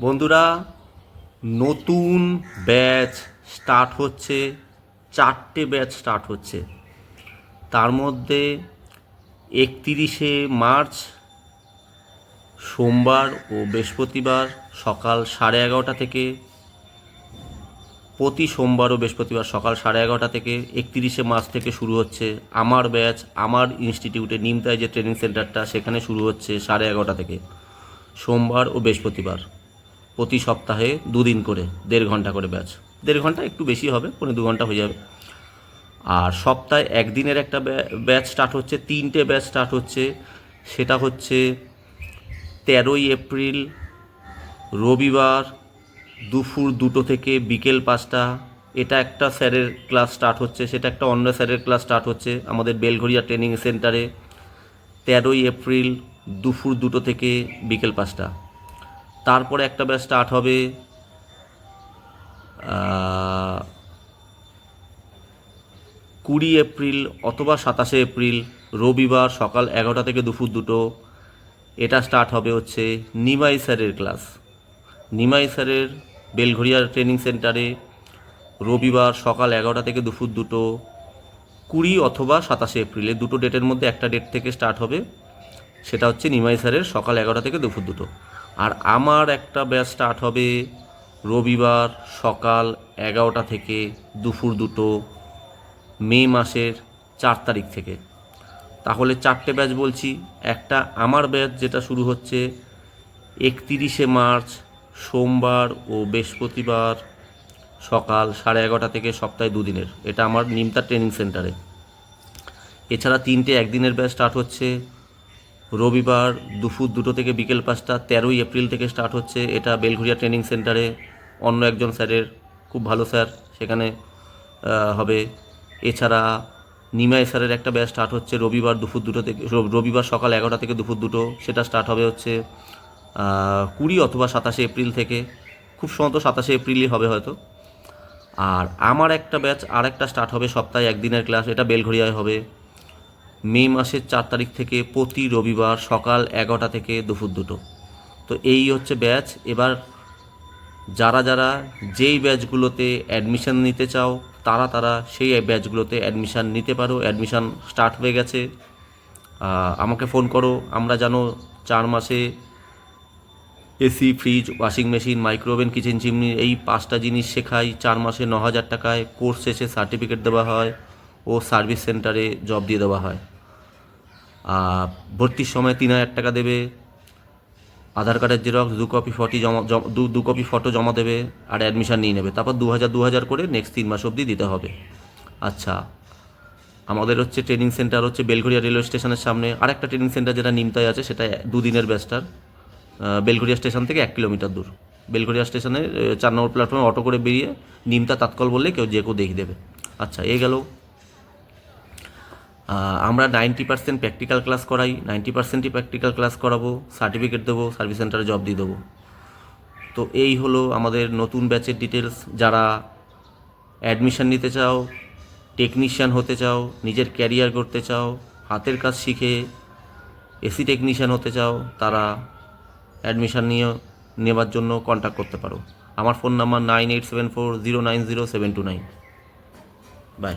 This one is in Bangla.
বন্ধুরা, নতুন ব্যাচ স্টার্ট হচ্ছে, চারটে ব্যাচ স্টার্ট হচ্ছে। তার মধ্যে একতিরিশে মার্চ, সোমবার ও বৃহস্পতিবার সকাল সাড়ে এগারোটা থেকে, প্রতি সোমবার ও বৃহস্পতিবার সকাল সাড়ে এগারোটা থেকে একতিরিশে মার্চ থেকে শুরু হচ্ছে। আমার ব্যাচ আমার ইনস্টিটিউটে নিমতায় যে ট্রেনিং সেন্টারটা সেখানে শুরু হচ্ছে সাড়ে এগারোটা থেকে। সোমবার ও বৃহস্পতিবার। প্রতি সপ্তাহে দুদিন করে, দেড় ঘণ্টা করে ব্যাচ। দেড় ঘণ্টা একটু বেশি হবে পনেরো দু ঘণ্টা হয়ে যাবে। আর সপ্তাহে একদিনের একটা ব্যাচ স্টার্ট হচ্ছে, তিনটে ব্যাচ স্টার্ট হচ্ছে। সেটা হচ্ছে তেরোই এপ্রিল, রবিবার, দুপুর দুটো থেকে বিকেল পাঁচটা। এটা একটা স্যারের ক্লাস স্টার্ট হচ্ছে, সেটা একটা অন্য স্যারের ক্লাস স্টার্ট হচ্ছে, আমাদের বেলঘরিয়া ট্রেনিং সেন্টারে। তেরোই এপ্রিল দুপুর দুটো থেকে বিকেল পাঁচটা। তারপরে একটা ব্যাচ স্টার্ট হবে কুড়ি এপ্রিল অথবা সাতাশে এপ্রিল, রবিবার সকাল এগারোটা থেকে দুপুর দুটো। এটা স্টার্ট হবে হচ্ছে নিমাই স্যারের ক্লাস নিমাই স্যারের বেলঘরিয়ার ট্রেনিং সেন্টারে রবিবার সকাল এগারোটা থেকে দুপুর দুটো, কুড়ি অথবা সাতাশে এপ্রিলে দুটো ডেটের মধ্যে একটা ডেট থেকে স্টার্ট হবে। সেটা হচ্ছে নিমাই স্যারের সকাল এগারোটা থেকে দুপুর দুটো। আর আমার একটা ব্যাচ স্টার্ট হবে রবিবার সকাল এগারোটা থেকে দুপুর দুটো, মে মাসের চার তারিখ থেকে। তাহলে চারটে ব্যাচ বলছি। একটা আমার ব্যাচ যেটা শুরু হচ্ছে একতিরিশে মার্চ, সোমবার ও বৃহস্পতিবার সকাল সাড়ে এগারোটা থেকে সপ্তাহে দুদিনের। এটা আমার নিমতা ট্রেনিং সেন্টারে। এছাড়া তিনটে একদিনের ব্যাচ স্টার্ট হচ্ছে। রবিবার দুপুর দুটো থেকে বিকেল পাঁচটা, তেরোই এপ্রিল থেকে স্টার্ট হচ্ছে। এটা বেলঘরিয়া ট্রেনিং সেন্টারে অন্য একজন স্যারের, খুব ভালো স্যার, সেখানে হবে। এছাড়া নিমাই স্যারের একটা ব্যাচ স্টার্ট হচ্ছে রবিবার দুপুর দুটো থেকে রবিবার সকাল এগারোটা থেকে দুপুর দুটো, সেটা স্টার্ট হবে হচ্ছে কুড়ি অথবা সাতাশে এপ্রিল থেকে। খুব সম্ভবত সাতাশে এপ্রিলই হবে হয়তো। আর আমার একটা ব্যাচ আর একটা স্টার্ট হবে সপ্তাহে একদিনের ক্লাস এটা বেলঘরিয়ায় হবে। মে মাসের চার তারিখ থেকে প্রতি রবিবার সকাল এগারোটা থেকে দুপুর দুটো। তো এই হচ্ছে ব্যাচ। এবার যারা যারা যেই ব্যাচগুলোতে অ্যাডমিশান নিতে চাও, তারা তারা সেই ব্যাচগুলোতে অ্যাডমিশান নিতে পারো। অ্যাডমিশান স্টার্ট হয়ে গেছে। আমাকে ফোন করো। আমরা জানো চার মাসে AC, fridge, washing machine, micro oven, kitchen, chimney এই পাঁচটা জিনিস শেখাই। চার মাসে ন হাজার টাকায় কোর্স শেষে সার্টিফিকেট দেওয়া হয়। ও সার্ভিস সেন্টারে জব দিয়ে দেওয়া হয়। আর ভর্তির সময় তিন হাজার টাকা দেবে। আধার কার্ডের জেরক্স দু কপি ফটি জমা দু দু কপি ফটো জমা দেবে আর অ্যাডমিশান নিয়ে নেবে। তারপর দু হাজার দু হাজার করে নেক্সট তিন মাস অবধি দিতে হবে। আচ্ছা আমাদের হচ্ছে ট্রেনিং সেন্টার হচ্ছে বেলঘরিয়া রেলওয়ে স্টেশনের সামনে। আরেকটা ট্রেনিং সেন্টার যেটা নিমতায় আছে সেটা দুদিনের ব্যাচটার। আহ, বেলঘরিয়া স্টেশন থেকে এক কিলোমিটার দূর। বেলঘরিয়া স্টেশনে চার নম্বর প্ল্যাটফর্মে অটো করে বেরিয়ে নিমতা তাৎকল বললে কেউ যে কেউ দেখিয়ে দেবে। আচ্ছা এই গেল। আমরা নাইনটি পার্সেন্ট প্র্যাকটিক্যাল ক্লাস করাই, নাইনটি পার্সেন্টই প্র্যাকটিক্যাল ক্লাস করাবো সার্টিফিকেট দেবো সার্ভিস সেন্টারে জব দিয়ে দেবো। তো এই হলো আমাদের নতুন ব্যাচের ডিটেলস যারা অ্যাডমিশন নিতে চাও টেকনিশিয়ান হতে চাও, নিজের ক্যারিয়ার করতে চাও, হাতের কাজ শিখে এসি টেকনিশিয়ান হতে চাও, তারা অ্যাডমিশান নিয়ে, নেবার জন্য কন্ট্যাক্ট করতে পারো। আমার phone number nine eight seven four zero nine zero seven two nine bye